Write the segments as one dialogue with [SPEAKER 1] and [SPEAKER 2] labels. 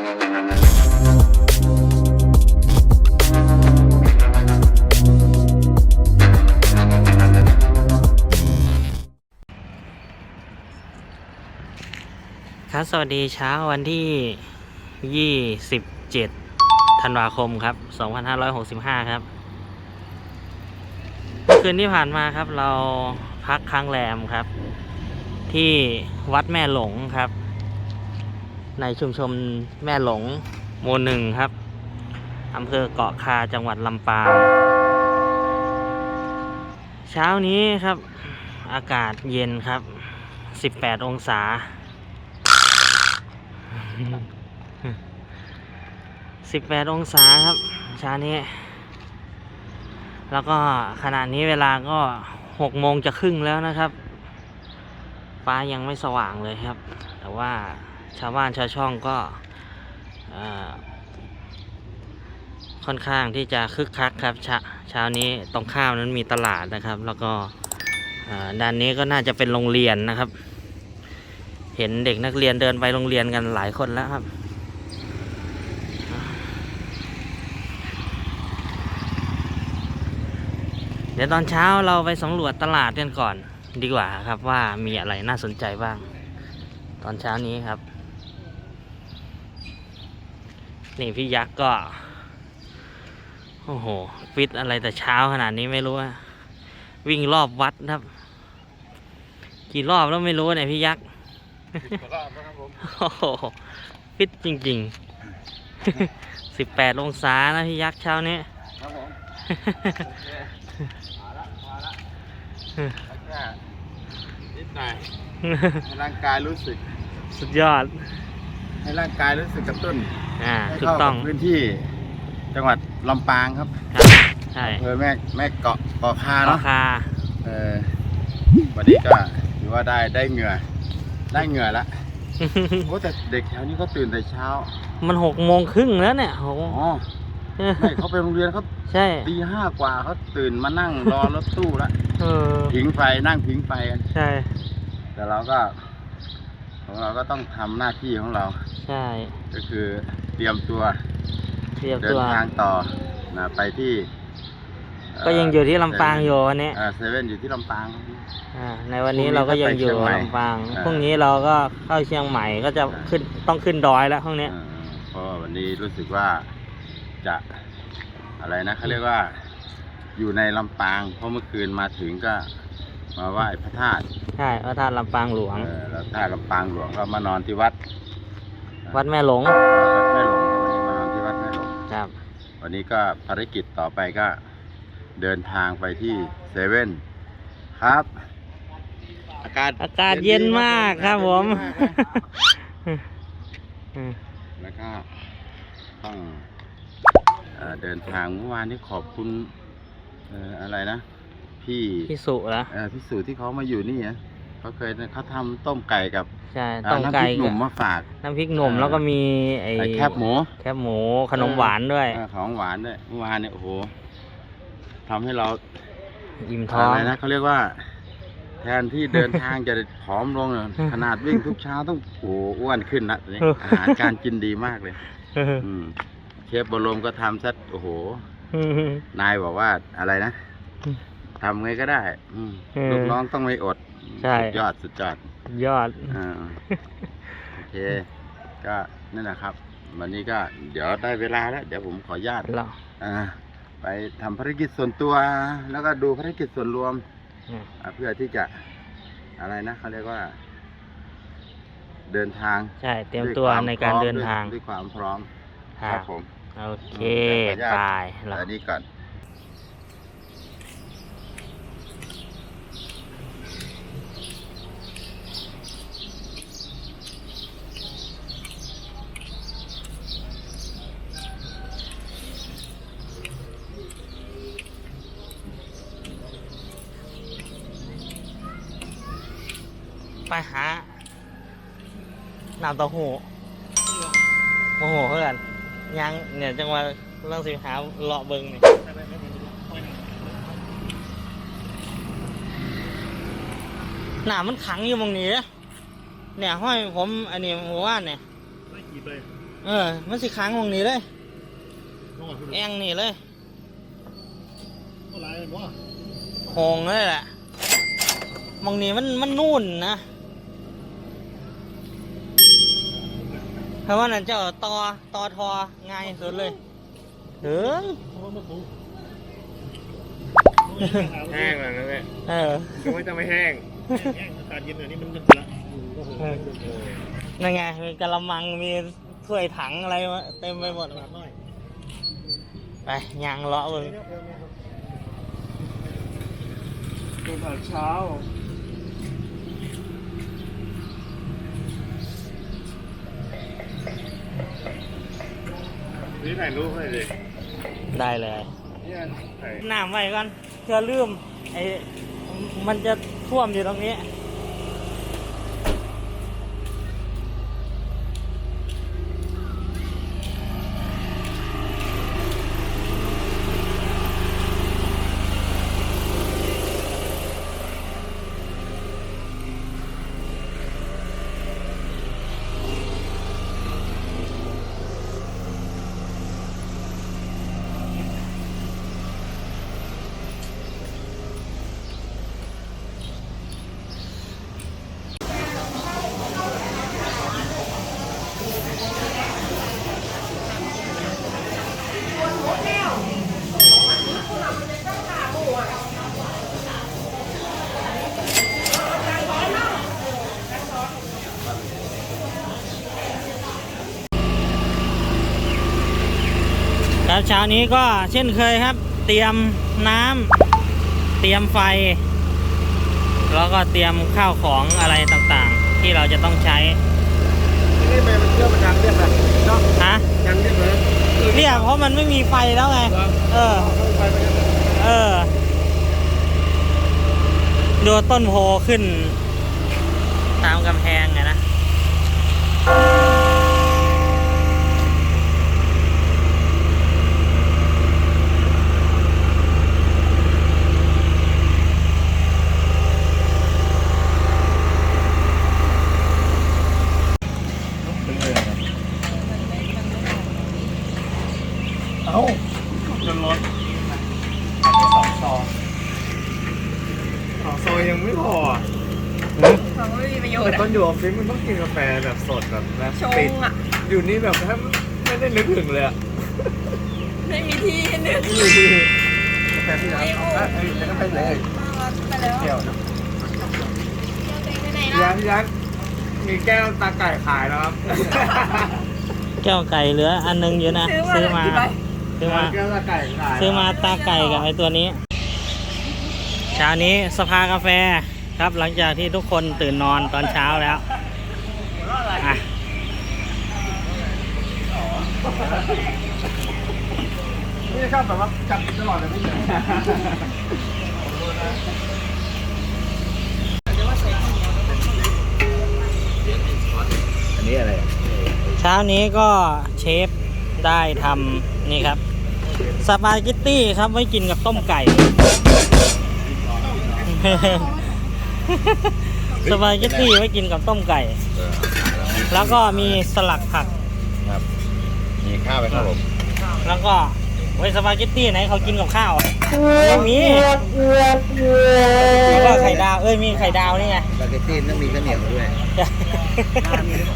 [SPEAKER 1] ครับสวัสดีเช้าวันที่ 27 ธันวาคมครับ 2565 ครับคืนที่ผ่านมาครับเราพักค้างแรมครับ ที่วัดแม่หลงครับ ในชุมชนแม่หลงหมู่หนึ่งครับอำเภอเกาะคาจังหวัดลำปางเช้านี้ครับ อากาศเย็นครับ 18 องศาสิบแปดองศาครับเช้านี้ แล้วก็ขณะนี้เวลาก็หกโมงจะครึ่งแล้วนะครับ ฟ้ายังไม่สว่างเลยครับ แต่ว่า ชาวบ้านชาวช่องก็ค่อนข้างที่จะคึกคักครับเช้าเช้านี้ตรงข้ามนั้นมีตลาดนะครับ แล้วก็ด้านนี้ก็น่าจะเป็นโรงเรียนนะครับ เห็นเด็กนักเรียนเดินไปโรงเรียนกันหลายคนแล้วครับเดี๋ยวตอนเช้าเราไปสำรวจตลาดกันก่อนดีกว่าครับว่ามีอะไรน่าสนใจบ้าง ตอนเช้านี้ครับ นี่พี่ยักษ์ก็ โอ้โห ฟิตอะไรแต่เช้าขนาดนี้ไม่รู้อะวิ่งรอบวัดครับ กี่รอบแล้วไม่รู้เนี่ยพี่ยักษ์
[SPEAKER 2] รอบนะครับผม
[SPEAKER 1] โอ้โหฟิตจริงๆสิบแปดองศานะพี่ยักษ์เช้านี้
[SPEAKER 2] ครับผมโอเคมาละมาละแล้วก็นิดหน่อยให้ร่างกายรู้สึก
[SPEAKER 1] สุดยอด
[SPEAKER 2] ให้ร่างกายรู้สึกกระตุ้น
[SPEAKER 1] อ่า
[SPEAKER 2] ให้
[SPEAKER 1] ถูก
[SPEAKER 2] เข้า
[SPEAKER 1] ต้
[SPEAKER 2] กั
[SPEAKER 1] อง
[SPEAKER 2] บพื้นที่จังหวัดลำปางครับ
[SPEAKER 1] ครับใช่
[SPEAKER 2] อำเภอแม่แม่เกาะเกาะคา
[SPEAKER 1] รา
[SPEAKER 2] เนาะ
[SPEAKER 1] คา
[SPEAKER 2] เออวันนี้ก็ถือว่าได้ได้เหงื่อ ได้เหงื่อละโอ้แต่เด็กแถวนี้เขาตื่นแต่เช้า
[SPEAKER 1] มันหกโมงครึ่งแล้วเนี่ยโห
[SPEAKER 2] อ๋อไม่เขาไปโรงเรียนเขา
[SPEAKER 1] ใช่
[SPEAKER 2] ตีห้ากว่าเขาตื่นมานั่งรอรถตู้ละ
[SPEAKER 1] เออ
[SPEAKER 2] ผิงไฟนั่งผิงไฟกัน
[SPEAKER 1] ใช่
[SPEAKER 2] แต่เราก็ ของเราก็ต้องทำหน้าที่ของเรา
[SPEAKER 1] ใช่
[SPEAKER 2] ก็คือเตรียมตัว
[SPEAKER 1] เตรียม
[SPEAKER 2] เดิ
[SPEAKER 1] ตั
[SPEAKER 2] น
[SPEAKER 1] ว
[SPEAKER 2] ทางต่อนะไปที่เก็
[SPEAKER 1] ยังอยู่ที่ลำปางอยู่วันนี้
[SPEAKER 2] เเซเว่นอยู่ที่ลำปางครับ
[SPEAKER 1] อ่าในวันนี้
[SPEAKER 2] พรุ่งนี้
[SPEAKER 1] เราก็ยังอยู่
[SPEAKER 2] ก็ไปเชียงใหม่
[SPEAKER 1] ลำปาง
[SPEAKER 2] อ่า
[SPEAKER 1] พรุ่งนี้เราก็เข้าเชียงใหม่ก็จะขึ้นต้องขึ้นดอยแล้วห้องนี้ย
[SPEAKER 2] เออเพราะว่าวันนี้รู้สึกว่าจะอะไรนะเขาเรียกว่าอยู่ในลำปาง เพราะเมื่อคืนมาถึงก็ มาไหว้พระธาตุ
[SPEAKER 1] ใช่พระธาตุลำปางหลวง
[SPEAKER 2] เออแล้วธาตุลำปางหลวงก็มานอนที่วัด
[SPEAKER 1] วัดแม่หลง
[SPEAKER 2] เอ่อวัดแม่หลงครับวันนี้มานอนที่วัดแม่หลง
[SPEAKER 1] ครับ
[SPEAKER 2] วันนี้ก็ภารกิจต่อไปก็เดินทางไปที่เซเว่นครับ อากาศ
[SPEAKER 1] อากาศเย็นมากครับผม
[SPEAKER 2] เย็นมากครับ
[SPEAKER 1] อืม
[SPEAKER 2] แล้วก็ต้องเอ่อเดินทางเมื่อวานนี้ขอบคุณเอ่ออะไรนะ พี่
[SPEAKER 1] พี่สุแล้ว
[SPEAKER 2] เอ่อพี่สูที่เขามาอยู่นี่นะเขาเคยเขาทำต้มไก่กับ
[SPEAKER 1] ใช่
[SPEAKER 2] อ่า
[SPEAKER 1] ต้ม
[SPEAKER 2] น้ำพ
[SPEAKER 1] ไก่
[SPEAKER 2] ริกหนุ่ม
[SPEAKER 1] กับ
[SPEAKER 2] มาฝาก
[SPEAKER 1] น้ำพริกหนุ่ม
[SPEAKER 2] เออ
[SPEAKER 1] แล้วก็มีไอ้
[SPEAKER 2] ไอ้แคบหมู
[SPEAKER 1] แคบหมูขนมหวานด้วย
[SPEAKER 2] เออของหวานด้วยเมื่อวานเนี่ยโอ้โหทำให้เรา
[SPEAKER 1] อิ่มท้อง
[SPEAKER 2] อะไรนะเขาเรียกว่า แทนที่เดินทางจะผอมลงเนี่ยขนาดวิ่งทุกเช้าต้องโอ้โหอ้วนขึ้นนะตอนนี้ อาหารการกินดีมากเลย อืมเชฟบรมก็ทำซัดโอ้โห นายบอกว่าอะไรนะ ทำไงก็ได้ อืม
[SPEAKER 1] เออ
[SPEAKER 2] ลูกน้องต้องไม่อด
[SPEAKER 1] ใช่
[SPEAKER 2] สุดยอดสุดยอด
[SPEAKER 1] ยอด
[SPEAKER 2] อ่าโอเค ก็นั่นแหละครับ วันนี้ก็เดี๋ยวได้เวลาแล้ว เดี๋ยวผมขออนุญาต
[SPEAKER 1] เรา
[SPEAKER 2] อ่าไปทำภารกิจส่วนตัวแล้วก็ดูภารกิจส่วนรวม
[SPEAKER 1] อืม
[SPEAKER 2] อ่าเพื่อที่จะอะไรนะเขาเรียกว่า เดินทาง
[SPEAKER 1] ใช่ เตรียม
[SPEAKER 2] ด้วย
[SPEAKER 1] ตัว
[SPEAKER 2] คว
[SPEAKER 1] ในการ
[SPEAKER 2] พร้อม
[SPEAKER 1] เดินทาง
[SPEAKER 2] ด้วยด้วยความพร้อม
[SPEAKER 1] ค
[SPEAKER 2] ค
[SPEAKER 1] รั
[SPEAKER 2] รั
[SPEAKER 1] บบ
[SPEAKER 2] ผม
[SPEAKER 1] โอเค
[SPEAKER 2] อืมเดี๋ยวขออนุญาต
[SPEAKER 1] ไปเรา
[SPEAKER 2] อันนี้ก่อน
[SPEAKER 1] ไปหาน้ำเต้าหู้โมโหเพื่อนยังเนี่ยจังหวะเรื่องสิหาเลาะเบิงนี่หนามันขังอยู่ตรงนี้เด้อเนี่ยห้อยผมอันนี้หมู่บ้านเนี่ย
[SPEAKER 3] หยิบเลย
[SPEAKER 1] เออ มันสิค้างวงนี้เลย
[SPEAKER 3] ต้องก่อนคุณ
[SPEAKER 1] แองนี่เลย
[SPEAKER 3] ก็ไล่เลยว่า
[SPEAKER 1] โหงเลยแหละมองนี้มันมันนู่นนะ เพราะว่านั่นเจ้าตอตอทอง่ายสุดเลยเถิง
[SPEAKER 3] เพราะว่ามันถูก
[SPEAKER 4] แห้งแล้วนะแม่
[SPEAKER 1] เออ
[SPEAKER 4] คิดว่าจะไม่แห้ง
[SPEAKER 3] แห้งอากาศเย็นอันนี้มันมันละโอ้โห
[SPEAKER 1] นั่นไงมีกระมังมีถ้วยถังอะไรมาเต็มไปหมด
[SPEAKER 3] ตลาดน้อย
[SPEAKER 1] ไปยางเลาะเบิ่ง
[SPEAKER 4] ตอนเช้า นี่ถ่ายรูปให้เลย
[SPEAKER 1] ได้เลย
[SPEAKER 4] เนี่ยถ่าย
[SPEAKER 1] น้ำไว้ก่อนเพื่อลืมไอ้มันจะท่วมอยู่ตรงนี้ ครับเช้านี้ก็เช่นเคยครับ เตรียมน้ำเตรียมไฟ แล้วก็เตรียมข้าวของอะไรต่างๆ ที่เราจะต้องใช้
[SPEAKER 4] นี่ไปมันเชื่อมมันยังเรียบเลยเนาะ
[SPEAKER 1] ฮะ
[SPEAKER 4] ยังเรียบเลย
[SPEAKER 1] เนี่ยเพราะมันไม่มีไฟแล้วไง เออ
[SPEAKER 4] ไปไปยัง
[SPEAKER 1] เออดูต้นโพขึ้น ตามกำแพงไงนะา
[SPEAKER 4] จนรถอันนี้สองซองสองซองยังไม่พออะ
[SPEAKER 5] เขาไม่มีประโยช
[SPEAKER 4] แต่
[SPEAKER 5] น์
[SPEAKER 4] ตอ
[SPEAKER 5] อะ
[SPEAKER 4] นอยู่ออฟฟิศมันต้องกินกาแฟแบบสดแบบแบบ
[SPEAKER 5] ชง
[SPEAKER 4] ปิด
[SPEAKER 5] อะ
[SPEAKER 4] อยู่นี่แบบแทบไม่ได้นึกถึงเลยอะ
[SPEAKER 5] ไม่มีที่ให้นึก
[SPEAKER 4] อยู่ดีกาแฟที่ร้านอะเอ้ยแล้วก็ไปเลย
[SPEAKER 5] ไปแล้ว
[SPEAKER 4] เที่ยว
[SPEAKER 5] ไปไหน
[SPEAKER 4] พี่ยั
[SPEAKER 5] ล่ะ
[SPEAKER 4] กษ์พี่ยักษ์มีแก้วตาไก่ขายแล้วครับ
[SPEAKER 1] แก้วไก่เหลืออันนึงอยู่นะ ซื้อมา
[SPEAKER 5] กี่ใบ
[SPEAKER 1] ซื้อมา
[SPEAKER 4] แก้วตาไก่ขาย
[SPEAKER 1] ซื้อมาตาไก่กับไอตัวนี้เช้านี้สภากาแฟครับหลังจากที่ทุกคนตื่นนอนตอนเช้าแล้วอะ
[SPEAKER 4] นี่ชอบแบบว่าจับตลอดเลยพี่เนี่ยอันนี้อะไร
[SPEAKER 1] เช้านี้ก็เชฟได้ทำนี่ครับ สปาเกตตี้ครับไว้กินกับต้มไก่ สปาเกตตี้ไว้กินกับต้มไก่ แล้วก็มีสลัดผัก
[SPEAKER 2] ครับมีข้าวไหมครับผม
[SPEAKER 1] แล้วก็ไว้สปาเกตตี้ไหนเขากินกับข้าวไม่มีแล้วก็ไข่ดาว เอ้ยมีไข่ดาวนี่ไง
[SPEAKER 2] สปาเกตตี้ต้องมีข้าวเหนียวด้วย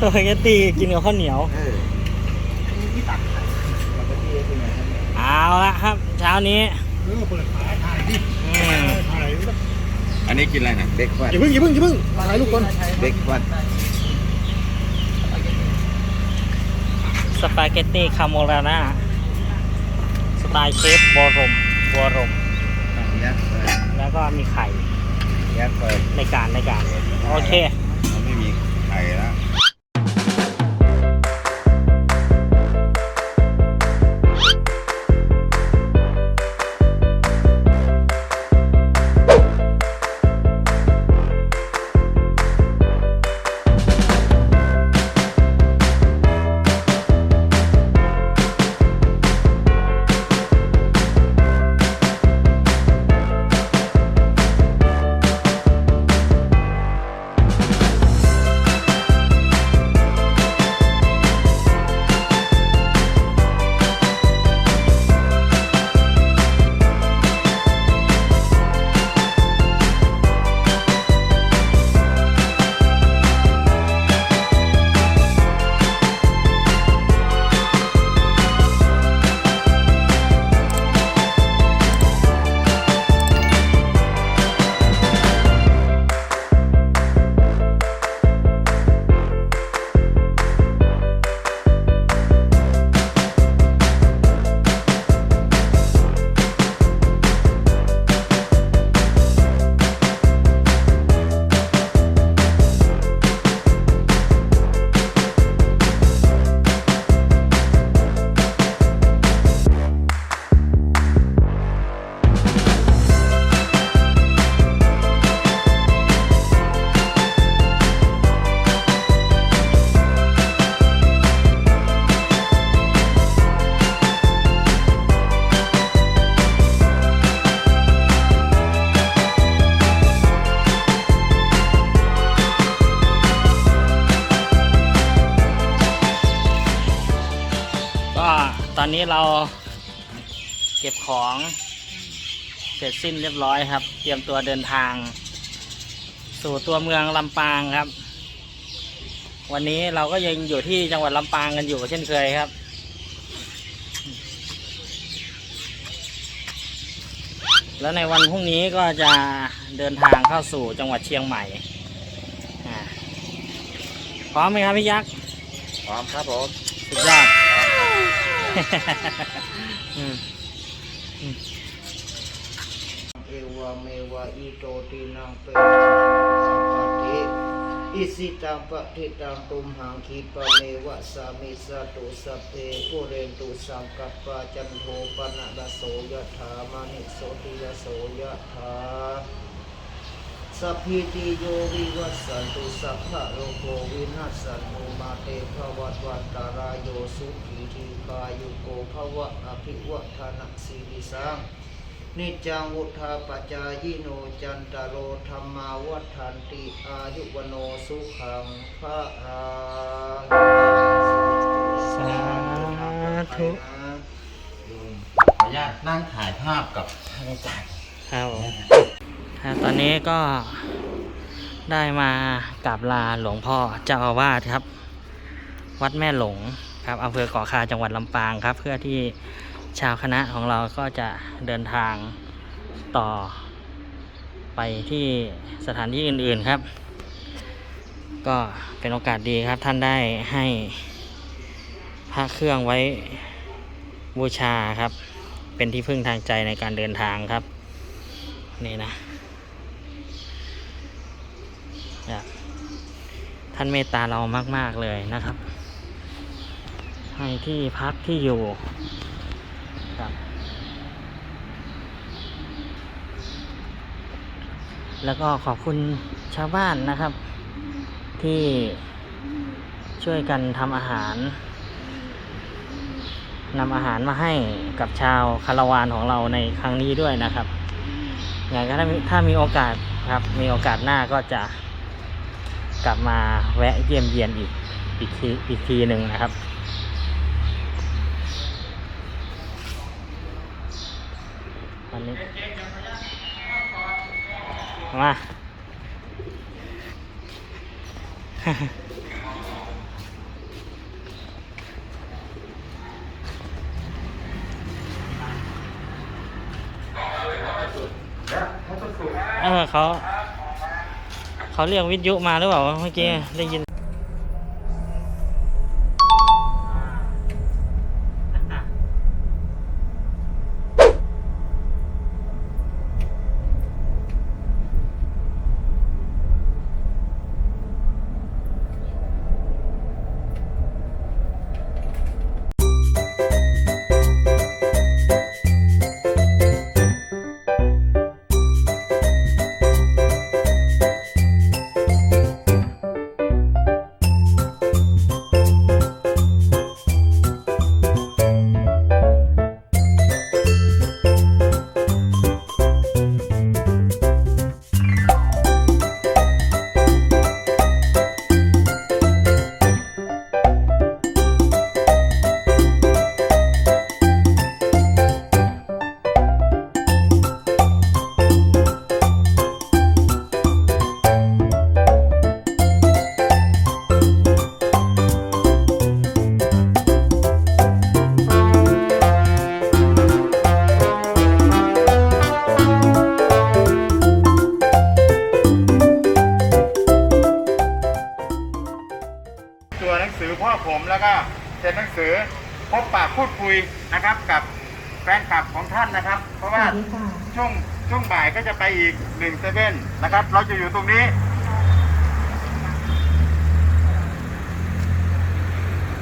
[SPEAKER 1] สปาเกตตี้กินกับข้าวเหนียว
[SPEAKER 2] เออ
[SPEAKER 1] เอาละครับ เช้า นี้
[SPEAKER 3] เออเปิดขายถ่ายดิ
[SPEAKER 1] อืม
[SPEAKER 3] ถ่าย
[SPEAKER 2] อันนี้กินอะไรนะเบคฟาส
[SPEAKER 3] อย่าเพิ่งอย่าเพิ่งอย่าเพิ่งถ่ายรูปก่อน
[SPEAKER 2] เบคฟาส
[SPEAKER 1] สปาเกตตี้คาโมราน่าสไตล์เชฟบอรมบอรม
[SPEAKER 2] ยัดเปิด
[SPEAKER 1] แล้วก็มีไข่
[SPEAKER 2] ยัดเปิด
[SPEAKER 1] ในการในการ โอเค
[SPEAKER 2] มันไม่มีไข่แล้ว
[SPEAKER 1] อนนี้เราเก็บของเสร็จสิ้นเรียบร้อยครับ เตรียมตัวเดินทาง สู่ตัวเมืองลำปางครับ วันนี้เราก็ยังอยู่ที่จังหวัดลำปางกันอยู่เช่นเคยครับ แล้วในวันพรุ่งนี้ก็จะเดินทางเข้าสู่จังหวัดเชียงใหม่พร้อมไหมครับพี่ยักษ์
[SPEAKER 2] พร้อมครับผม
[SPEAKER 6] เอวเมวะอิโตตินังเปสัพพะติอิสิตังปะทิตังตุมหังคีปะเมวะสามิสตุสัพเพปุเรนตุสังกัปปะจันโทปนะดะโสยะถามณิโสติยะโสยะถา สัพพิติโยวิวัสสันตุสัพพะโรโควินัสสันตุมาเตภวัตวันตารายโยสุขีทีกายุโกภวะอภิวัฒนะสีลิสังนิจจังวุธาปจายโนจันตโรธรรมาวัฏันติอายุวโนสุขังพระอา
[SPEAKER 1] สาธุ
[SPEAKER 2] ขออนุญาตนั่งถ่ายภาพกับท่านอาจารย์
[SPEAKER 1] ครับ ตอนนี้ก็ได้มากราบลาหลวงพ่อเจ้าอาวาสครับ วัดแม่หลงครับอำเภอเก่อคาจังหวัดลำปางครับ เพื่อที่ชาวคณะของเราก็จะเดินทางต่อ ไปที่สถานที่อื่นๆครับ ก็เป็นโอกาสดีครับท่านได้ให้พระเครื่องไว้บูชาครับ เป็นที่พึ่งทางใจในการเดินทางครับ นี่นะอยาก ท่านเมตตาเรามากๆเลยนะครับ ให้ที่พักที่อยู่ครับ แล้วก็ขอบคุณชาวบ้านนะครับ ที่ช่วยกันทำอาหารนำอาหารมาให้กับชาวคาราวานของเราในครั้งนี้ด้วยนะครับอย่างก็ถ้ามีถ้ามีโอกาสครับ มีโอกาสหน้าก็จะ กลับมาแวะเยี่ยมเยียนอีกอีกทีอีกทีหนึ่งนะครับ วันนี้ มา เออเขา เขาเรียกวิทยุมาหรือเปล่าเมื่อกี้ได้ยิน
[SPEAKER 4] ยนะครับกับแฟนคลับของท่านนะครับ เพราะว่าช่วงช่วงบ่ายก็จะไปอีกหนึ่งเซเว่นนะครับ เราจะอยู่ตรงนี้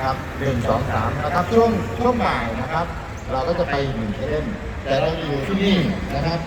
[SPEAKER 7] ครับหนึ่งสองสามนะครับ ช่วงช่วงบ่ายนะครับ เราก็จะไปหนึ่งเล่นแต่เราอยู่ที่นี่นะครับ